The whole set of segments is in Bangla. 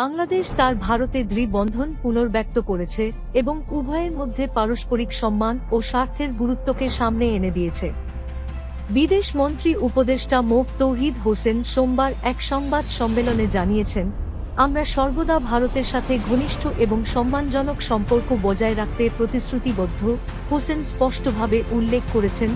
বাংলাদেশ তার ভারতে দৃঢ়বন্ধন পুনর্ব্যক্ত করেছে এবং উভয়ের মধ্যে পারস্পরিক সম্মান ও স্বার্থের গুরুত্বকে সামনে এনে দিয়েছে। বিদেশ মন্ত্রী উপদেষ্টা মোক তৌহিদ হোসেন সোমবার এক সংবাদ সম্মেলনে জানিয়েছেন, আমরা সর্বদা ভারতের সাথে ঘনিষ্ঠ এবং সম্মানজনক সম্পর্ক বজায় রাখতে প্রতিশ্রুতিবদ্ধ। হোসেন স্পষ্টভাবে উল্লেখ করেছেন,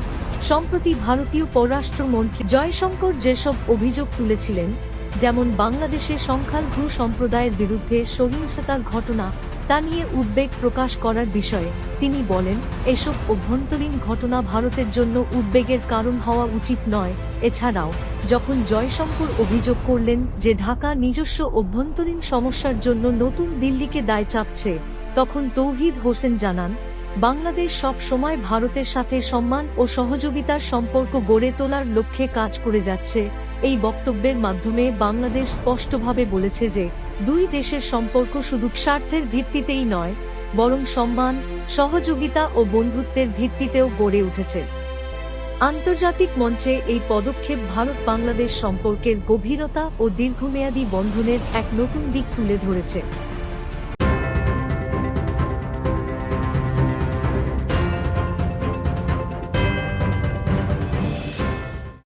সম্প্রতি ভারতীয় পররাষ্ট্রমন্ত্রী জয়শঙ্কর যেসব অভিযোগ তুলেছিলেন যেমন বাংলাদেশে সংখ্যালঘু সম্প্রদায়ের বিরুদ্ধে সহিংসতার ঘটনা, তা নিয়ে উদ্বেগ প্রকাশ করার বিষয়ে তিনি বলেন, এসব অভ্যন্তরীণ ঘটনা ভারতের জন্য উদ্বেগের কারণ হওয়া উচিত নয়। এছাড়াও, যখন জয়শঙ্কর অভিযোগ করলেন যে ঢাকা নিজস্ব অভ্যন্তরীণ সমস্যার জন্য নতুন দিল্লিকে দায় চাপছে, তখন তৌহিদ হোসেন জানান বাংলাদেশ সব সময় ভারতের সাথে সম্মান ও সহযোগিতার সম্পর্ক গড়ে তোলার লক্ষ্যে কাজ করে যাচ্ছে, এই বক্তব্যের মাধ্যমে বাংলাদেশ স্পষ্টভাবে বলেছে যে, দুই দেশের সম্পর্ক শুধু স্বার্থের ভিত্তিতেই নয়, বরং সম্মান, সহযোগিতা ও বন্ধুত্বের ভিত্তিতেও গড়ে উঠেছে। আন্তর্জাতিক মঞ্চে এই পদক্ষেপ ভারত বাংলাদেশ সম্পর্কের গভীরতা ও দীর্ঘমেয়াদী বন্ধনের এক নতুন দিক তুলে ধরেছে।